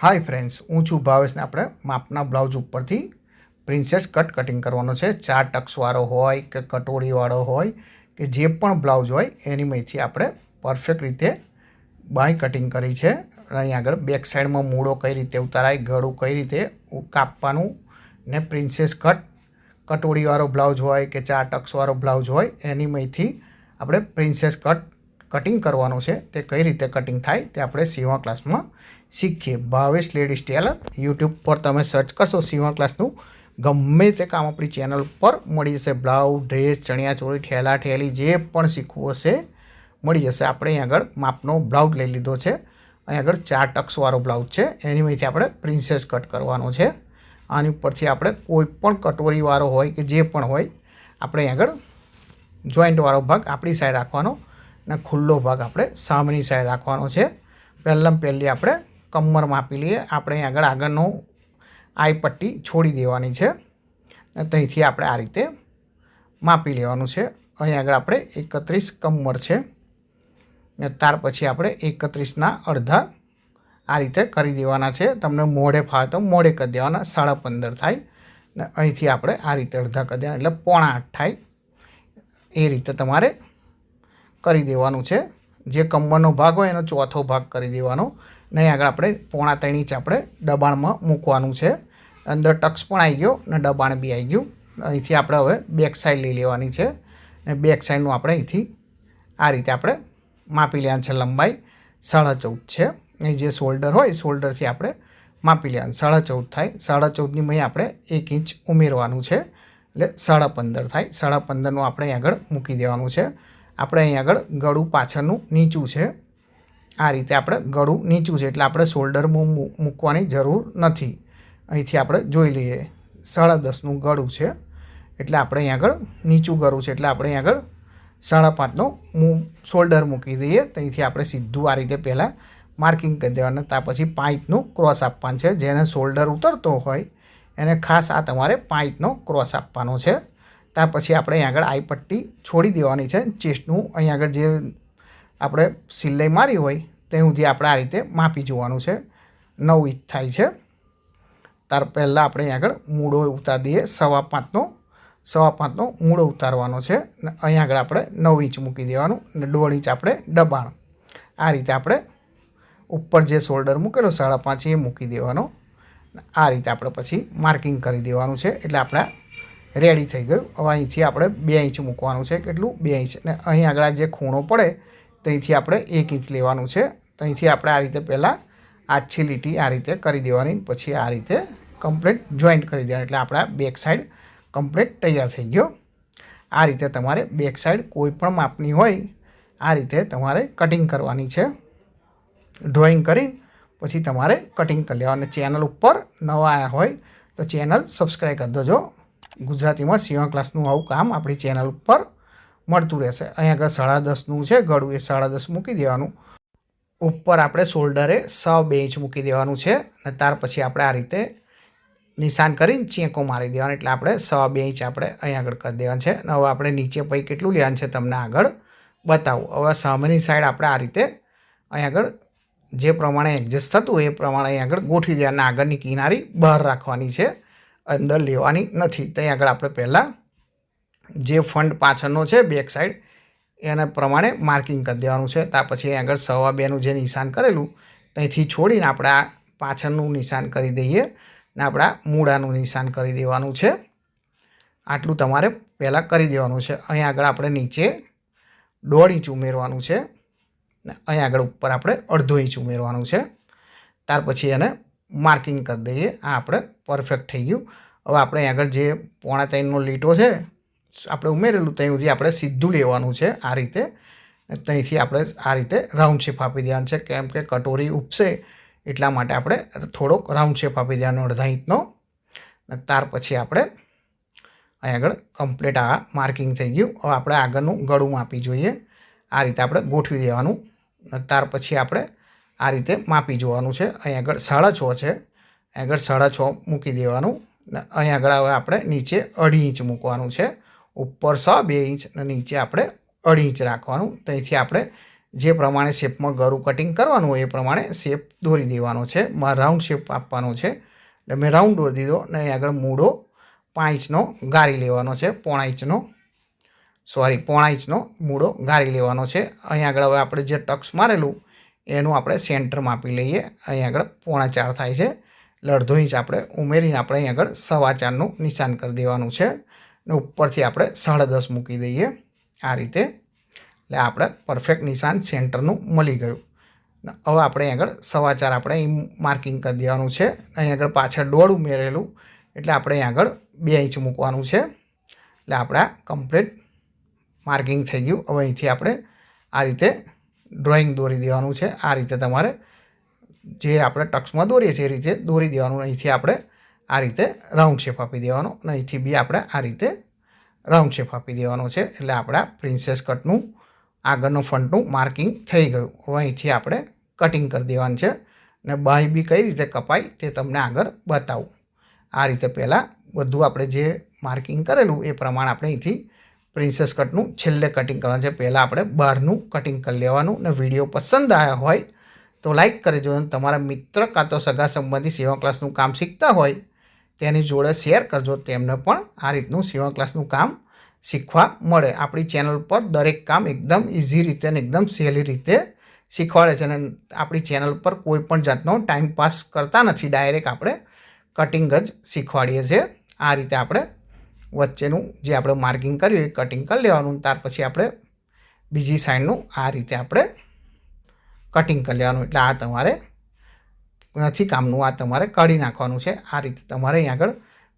Hi friends હું છું ભાવેશને આપણે માપના બ્લાઉઝ ઉપરથી પ્રિન્સેસ કટ કટિંગ કરવાનો છે. ચાર ટક્સવાળો હોય કે કટોરીવાળો હોય કે જે પણ બ્લાઉઝ હોય, એની મેથી આપણે પરફેક્ટ રીતે બાય કટિંગ કરી છે. અહીં આગળ બેક સાઈડમાં મૂળો કઈ રીતે ઉતારાય, ગળું કઈ રીતે કાપવાનું ને પ્રિન્સેસ કટ કટોરીવાળો બ્લાઉઝ હોય કે ચાર ટક્સવાળો બ્લાઉઝ હોય, એની મેથી આપણે પ્રિન્સેસ કટ કટિંગ કરવાનું છે, તે કઈ રીતે કટિંગ થાય તે આપણે સીવણ ક્લાસમાં શીખીએ. ભાવેશ લેડીઝ ટેલર, યુટ્યુબ પર તમે સર્ચ કરશો સીવણ ક્લાસનું. ગમે તે કામ આપણી ચેનલ પર મળી જશે. બ્લાઉઝ ડ્રેસ ચણિયાચોળી ઠેલા ઠેલી, જે પણ શીખવું હશે, મળી જશે. આપણે અહીં આગળ માપનો બ્લાઉઝ લઈ લીધો છે. અહીં આગળ ચાર ટક્સવાળો બ્લાઉઝ છે. એની માંથી આપણે પ્રિન્સેસ કટ કરવાનો છે. આની ઉપરથી આપણે કોઈ પણ કટોરીવાળો હોય કે જે પણ હોય, આપણે અહીં આગળ જોઈન્ટવાળો ભાગ આપણી સાઈડ રાખવાનો. અને ખુલ્લો ભાગ આપણે સામેની સાઈડ રાખવાનો છે. પહેલાં પહેલી આપણે કમર માપી લઈએ. આપણે આગળ આગળનો આઈ પટ્ટી છોડી દેવાની છે. અને ત્યાંથી આપણે આ રીતે માપી લેવાનું છે. અહીં આગળ આપણે એકત્રીસ કમર છે. ને ત્યાર પછી આપણે એકત્રીસના અડધા આ રીતે કરી દેવાના છે. તમને મોઢે ફાવે તો મોઢે કરી દેવાના. સાડા પંદર થાય. ને અહીંથી આપણે આ રીતે અડધા કરી દેવાના. એટલે પોણા આઠ થાય. એ રીતે તમારે કરી દેવાનું છે. જે કમરનો ભાગ હોય એનો ચોથો ભાગ કરી દેવાનો. ને આગળ આપણે પોણા ત્રણ ઇંચ આપણે દબાણમાં મૂકવાનું છે. અંદર ટક્સ પણ આવી ગયો ને દબાણ બી આવી ગયું. અહીંથી આપણે હવે બેક સાઈડ લઈ લેવાની છે. ને બેક સાઈડનું આપણે અહીંથી આ રીતે આપણે માપી લેવાનું છે લંબાઈ સાડા ચૌદ છે. એ જે શોલ્ડર હોય શોલ્ડરથી આપણે માપી લેવાનું. સાડા ચૌદ થાય. સાડા ચૌદની મહી આપણે એક ઇંચ ઉમેરવાનું છે. એટલે સાડા પંદર થાય. સાડા પંદરનું આપણે આગળ મૂકી દેવાનું છે. આપણે અહીં આગળ ગળું પાછળનું નીચું છે. આ રીતે આપણે ગળું નીચું છે, એટલે આપણે શોલ્ડર મૂકવાની જરૂર નથી. અહીંથી આપણે જોઈ લઈએ, સાડા દસનું ગળું છે, એટલે આપણે અહીં આગળ નીચું ગળું છે, એટલે આપણે અહીં આગળ સાડા પાંચનો શોલ્ડર મૂકી દઈએ. ત્યાંથી આપણે સીધું આ રીતે પહેલાં માર્કિંગ કરી દેવાનું. ત્યાર પછી પાંચનું ક્રોસ આપવાનું છે. જેને શોલ્ડર ઉતરતો હોય, એને ખાસ આ તમારે પાંચનો ક્રોસ આપવાનો છે. ત્યાર પછી આપણે અહીં આગળ આઈ પટ્ટી છોડી દેવાની છે. ચેસ્ટનું અહીં આગળ જે આપણે સિલાઈ મારી હોય તે સુધી આપણે આ રીતે માપી જોવાનું છે. નવ ઇંચ થાય છે. ત્યાર પહેલાં આપણે અહીં આગળ મૂળો ઉતાર દઈએ સવા પાંચનો સવા પાંચનો મૂળો ઉતારવાનો છે. અહીં આગળ આપણે નવ ઇંચ મૂકી દેવાનું ને દોઢ ઇંચ આપણે દબાણ. આ રીતે આપણે ઉપર જે શોલ્ડર મૂકેલો સાડા પાંચ એ મૂકી દેવાનો. આ રીતે આપણે પછી માર્કિંગ કરી દેવાનું છે. એટલે આપણે રેડી થઈ ગયું. હવે અહીંથી આપણે બે ઇંચ મૂકવાનું છે. કેટલું? બે ઇંચ. અને અહીં આગળ જે ખૂણો પડે, ત્યાંથી આપણે એક ઇંચ લેવાનું છે. ત્યાંથી આપણે આ રીતે પહેલાં આછી લીટી આ રીતે કરી દેવાની પછી આ રીતે કમ્પ્લીટ જોઈન્ટ કરી દેવાની. એટલે આપણા બેક સાઈડ કમ્પ્લીટ તૈયાર થઈ ગયો. આ રીતે તમારે બેક સાઈડ કોઈ પણ માપની હોય, આ રીતે તમારે કટિંગ કરવાની છે. ડ્રોઈંગ કરીને પછી તમારે કટિંગ કરી લેવાનું. ચેનલ ઉપર નવા આવ્યા હોય તો ચેનલ સબસ્ક્રાઈબ કરી દેજો. ગુજરાતીમાં સીવા ક્લાસનું આવું કામ આપણી ચેનલ ઉપર મળતું રહેશે. અહીં આગળ સાડા દસનું છે, ગળું એ સાડા દસ મૂકી દેવાનું. ઉપર આપણે શોલ્ડરે સ બે ઇંચ મૂકી દેવાનું છે અને ત્યાર પછી આપણે આ રીતે નિશાન કરીને ચેકો મારી દેવાનું. એટલે આપણે સવા બે ઇંચ આપણે અહીં આગળ કરી દેવાનું છે. અને હવે આપણે નીચે પછી કેટલું લેવાનું છે તમને આગળ બતાવું. હવે સામેની સાઈડ આપણે આ રીતે અહીં આગળ જે પ્રમાણે એડજસ્ટ થતું હોય એ પ્રમાણે અહીં આગળ ગોઠવી દેવાના. આગળની કિનારી બહાર રાખવાની છે. અંદર લેવાની નથી. ત્યાં આગળ આપણે પહેલાં જે ફંડ પાછળનો છે, બેક સાઈડ, એના પ્રમાણે માર્કિંગ કરી દેવાનું છે. ત્યાર પછી આગળ સવા બેનું જે નિશાન કરેલું, ત્યાંથી છોડીને આપણે આ પાછળનું નિશાન કરી દઈએ ને આપણા મૂળાનું નિશાન કરી દેવાનું છે. આટલું તમારે પહેલાં કરી દેવાનું છે. અહીં આગળ આપણે નીચે દોઢ ઇંચ ઉમેરવાનું છે ને અહીં આગળ ઉપર આપણે અડધો ઇંચ ઉમેરવાનું છે. ત્યાર પછી એને માર્કિંગ કરી દઈએ. આ આપણે પરફેક્ટ થઈ ગયું. હવે આપણે આગળ જે પોણા ત્રણનો લીટો છે, આપણે ઉમેરેલું ત્યાં સુધી આપણે સીધું લેવાનું છે આ રીતે. ત્યાંથી આપણે આ રીતે રાઉન્ડ શેપ આપી દેવાનું છે. કેમ કે કટોરી ઉપસે એટલા માટે આપણે થોડોક રાઉન્ડ શેપ આપી દેવાનો અડધા ઇંચનો. ત્યાર પછી આપણે અહીં આગળ કમ્પ્લીટ આ માર્કિંગ થઈ ગયું. હવે આપણે આગળનું ગળું માપી જોઈએ. આ રીતે આપણે ગોઠવી દેવાનું. ત્યાર પછી આપણે આ રીતે માપી જોવાનું છે. અહીં આગળ સાડા છ છે. આગળ સાડા છ મૂકી દેવાનું. ને અહીં આગળ હવે આપણે નીચે અઢી ઇંચ મૂકવાનું છે. ઉપર સો, બે ઇંચ અને નીચે આપણે અઢી ઇંચ રાખવાનું. ત્યાંથી આપણે જે પ્રમાણે શેપમાં ગરું કટિંગ કરવાનું હોય એ પ્રમાણે શેપ દોરી દેવાનો છે. મારે રાઉન્ડ શેપ આપવાનો છે. એટલે મેં રાઉન્ડ દોરી દીધો અને અહીં આગળ મૂળો પાંચ ઇંચનો ગારી લેવાનો છે. પોણા ઇંચનો. સોરી પોણા ઇંચનો મૂળો ગારી લેવાનો છે. અહીં આગળ હવે આપણે જે ટક્સ મારેલું એનું આપણે સેન્ટર માપી લઈએ. અહીં આગળ પોણા ચાર થાય છે. એટલે અડધો ઇંચ આપણે ઉમેરીને આપણે અહીં આગળ સવા ચારનું નિશાન કરી દેવાનું છે. ને ઉપરથી આપણે સાડા દસ મૂકી દઈએ. આ રીતે. એટલે આપણે પરફેક્ટ નિશાન સેન્ટરનું મળી ગયું. હવે આપણે આગળ સવા ચાર આપણે અહીં માર્કિંગ કરી દેવાનું છે. અહીં આગળ પાછળ દોડ ઉમેરેલું. એટલે આપણે અહીં આગળ બે ઇંચ મૂકવાનું છે. એટલે આપણા કમ્પ્લીટ માર્કિંગ થઈ ગયું. હવે અહીંથી આપણે આ રીતે ડ્રોઈંગ દોરી દેવાનું છે. આ રીતે તમારે જે આપણે ટક્સમાં દોરીએ છીએ એ રીતે દોરી દેવાનું, અહીંથી આપણે આ રીતે રાઉન્ડ શેપ આપી દેવાનો અને અહીંથી બી આપણે આ રીતે રાઉન્ડ શેપ આપી દેવાનો છે. એટલે આપણા પ્રિન્સેસ કટનું આગળનું ફ્રન્ટનું માર્કિંગ થઈ ગયું. હવે અહીંથી આપણે કટિંગ કરી દેવાનું છે અને બાય બી કઈ રીતે કપાય તે તમને આગળ બતાવું. આ રીતે પહેલાં બધું આપણે જે માર્કિંગ કરેલું એ પ્રમાણે આપણે અહીંથી પ્રિન્સેસ કટનું છેલ્લે કટિંગ કરવાનું છે. પહેલાં આપણે બહારનું કટિંગ કરી લેવાનું અને વીડિયો પસંદ આવ્યા હોય તો લાઈક કરી દેજો. અને તમારા મિત્ર કાં તો સગા સંબંધી સેવા ક્લાસનું કામ શીખતા હોય તેની જોડે શેર કરજો. તેમને પણ આ રીતનું સેવા ક્લાસનું કામ શીખવા મળે. આપણી ચેનલ પર દરેક કામ એકદમ ઇઝી રીતે અને એકદમ સહેલી રીતે શીખવાડે છે. અને આપણી ચેનલ પર કોઈ પણ જાતનો ટાઈમ પાસ કરતા નથી. ડાયરેક્ટ આપણે કટિંગ જ શીખવાડીએ છીએ. આ રીતે આપણે વચ્ચેનું જે આપણે માર્કિંગ કર્યું એ કટિંગ કરી લેવાનું, ત્યાર પછી આપણે બીજી સાઈડનું આ રીતે આપણે કટિંગ કરી લેવાનું. એટલે આ તમારે નથી કામનું, આ તમારે કાઢી નાખવાનું છે. આ રીતે તમારે અહીં આગળ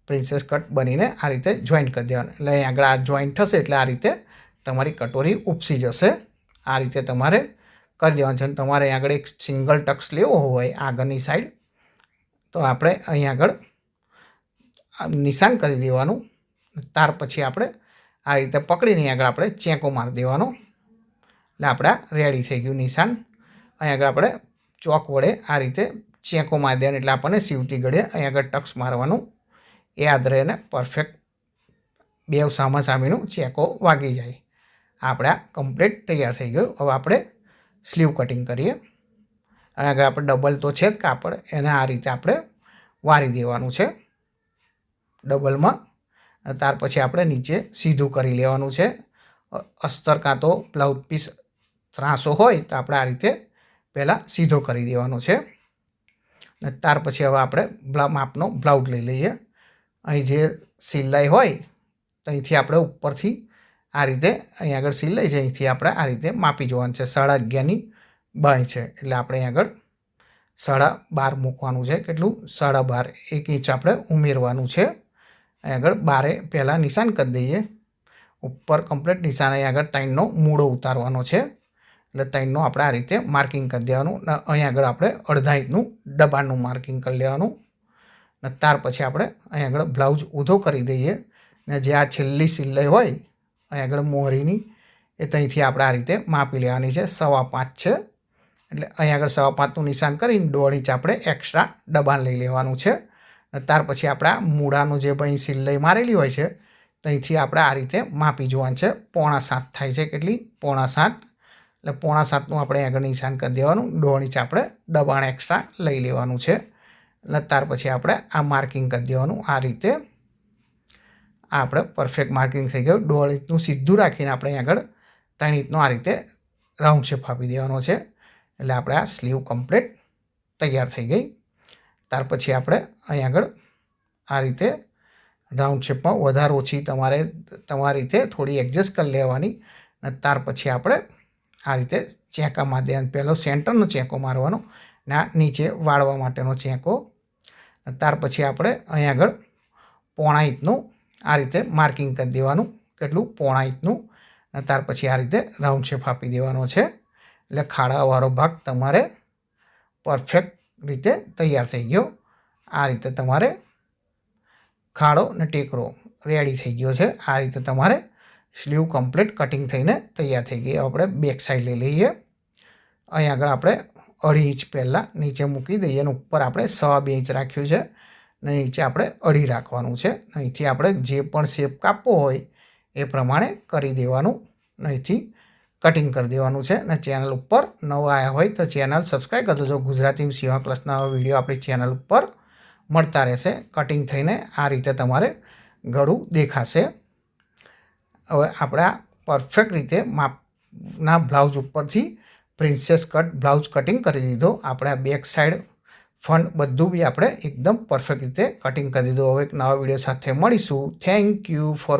પ્રિન્સેસ કટ બનીને આ રીતે જોઈન્ટ કરી દેવાનું. એટલે અહીં આગળ આ જોઈન્ટ થશે એટલે આ રીતે તમારી કટોરી ઉપસી જશે. આ રીતે તમારે કરી દેવાનું છે. અને તમારે અહીં આગળ એક સિંગલ ટક્સ લેવો હોય આગળની સાઈડ તો આપણે અહીં આગળ નિશાન કરી દેવાનું. ત્યાર પછી આપણે આ રીતે પકડીને આગળ આપણે ચેકો મારી દેવાનો. એટલે આપણા રેડી થઈ ગયું નિશાન. અહીં આગળ આપણે ચોક વડે આ રીતે ચેકો મારી દેવાની. એટલે આપણને સીવતી ગળે અહીં આગળ ટક્સ મારવાનું. યાદ રહે ને પરફેક્ટ બે સામા સામેનું ચેકો વાગી જાય. આપણે કમ્પ્લીટ તૈયાર થઈ ગયું. હવે આપણે સ્લીવ કટિંગ કરીએ. અહીં આગળ આપણે ડબલ તો છે જ કાપડ. એને આ રીતે આપણે વારી દેવાનું છે. ડબલમાં ત્યાર પછી આપણે નીચે સીધું કરી લેવાનું છે. અસ્તર કાં તો બ્લાઉઝ પીસ ત્રાસો હોય તો આપણે આ રીતે પહેલાં સીધો કરી દેવાનો છે. અને ત્યાર પછી હવે આપણે માપનો બ્લાઉઝ લઈ લઈએ. અહીં જે સિલાઈ હોય અહીંથી આપણે ઉપરથી આ રીતે અહીં આગળ સિલાઈ છે, અહીંથી આપણે આ રીતે માપી જોવાનું છે. સાડા અગિયારની બાય છે, એટલે આપણે અહીં આગળ સાડા બાર મૂકવાનું છે. કેટલું? સાડા બાર. એક ઇંચ આપણે ઉમેરવાનું છે. આગળ બારે પહેલાં નિશાન કરી દઈએ. ઉપર કમ્પ્લીટ નિશાન અહીં આગળ ત્રણનો મૂળો ઉતારવાનો છે. એટલે ત્રણનો આપણે આ રીતે માર્કિંગ કરી દેવાનું. ને અહીં આગળ આપણે અડધા ઇંચનું દબાણનું માર્કિંગ કરી લેવાનું. ને ત્યાર પછી આપણે અહીં આગળ બ્લાઉઝ ઊંધો કરી દઈએ. ને જે આ છેલ્લી સિલાઈ હોય, અહીં આગળ મોહરીની, એ ત્યાંથી આપણે આ રીતે માપી લેવાની છે. સવા પાંચ છે. એટલે અહીં આગળ સવા પાંચનું નિશાન કરીને દોઢ ઇંચ આપણે એક્સ્ટ્રા ડબાણ લઈ લેવાનું છે. ત્યાર પછી આપણા મૂળાનું જે ભાઈ સિલ્લઈ મારેલી હોય છે, ત્યાંથી આપણે આ રીતે માપી જોવાનું છે. પોણા સાત થાય છે કેટલી? પોણા સાત. એટલે પોણા સાતનું આપણે આગળ નિશાન કરી દેવાનું. દોઢ ઇંચ આપણે દબાણ એક્સ્ટ્રા લઈ લેવાનું છે. એટલે ત્યાર પછી આપણે આ માર્કિંગ કરી દેવાનું. આ રીતે આપણે પરફેક્ટ માર્કિંગ થઈ ગયું. દોઢ ઇંચનું સીધું રાખીને આપણે આગળ ત્રણ ઇંચનો આ રીતે રાઉન્ડ શેપ આપી દેવાનો છે. એટલે આપણે આ સ્લીવ કમ્પ્લીટ તૈયાર થઈ ગઈ. ત્યાર પછી આપણે અહીં આગળ આ રીતે રાઉન્ડ શેપમાં વધારે ઓછી તમારે તમારી રીતે થોડી એડજસ્ટ કરી લેવાની અને ત્યાર પછી આપણે આ રીતે ચેંકા મારી પહેલો સેન્ટરનો ચેંકો મારવાનો ને નીચે વાળવા માટેનો ચેકો ત્યાર પછી આપણે અહીં આગળ પોણા ઇંચનું આ રીતે માર્કિંગ કરી દેવાનું. કેટલું? પોણા ઇંચનું અને ત્યાર પછી આ રીતે રાઉન્ડ શેપ આપી દેવાનો છે. એટલે ખાડાવાળો ભાગ તમારે પરફેક્ટ રીતે તૈયાર થઈ ગયો. આ રીતે તમારે ખાડો ને ટેકરો રેડી થઈ ગયો છે. આ રીતે તમારે સ્લીવ કમ્પ્લીટ કટિંગ થઈને તૈયાર થઈ ગઈ. આપણે બેક સાઈડ લઈ લઈએ. અહીં આગળ આપણે અઢી ઇંચ પહેલાં નીચે મૂકી દઈએ અને ઉપર આપણે સવા બે ઇંચ રાખ્યું છે અને નીચે આપણે અઢી રાખવાનું છે. અહીંથી આપણે જે પણ શેપ કાપવો હોય એ પ્રમાણે કરી દેવાનું. અહીંથી કટિંગ કરી દેવાનું છે અને ચેનલ ઉપર નવા આવ્યા હોય તો ચેનલ સબસ્ક્રાઈબ કરી દેજો ગુજરાતી સેવા ક્લાસના વીડિયો આપણી ચેનલ ઉપર મળતા રહેશે કટિંગ થઈને આ રીતે તમારે ગળું દેખાશે. હવે આપણે પરફેક્ટ રીતે માપના બ્લાઉઝ ઉપરથી પ્રિન્સેસ કટ બ્લાઉઝ કટિંગ કરી દીધો. આપણે બેક સાઈડ ફંડ બધું બી આપણે એકદમ પરફેક્ટ રીતે કટિંગ કરી દીધું. હવે એક નવા વીડિયો સાથે મળીશું. Thank you for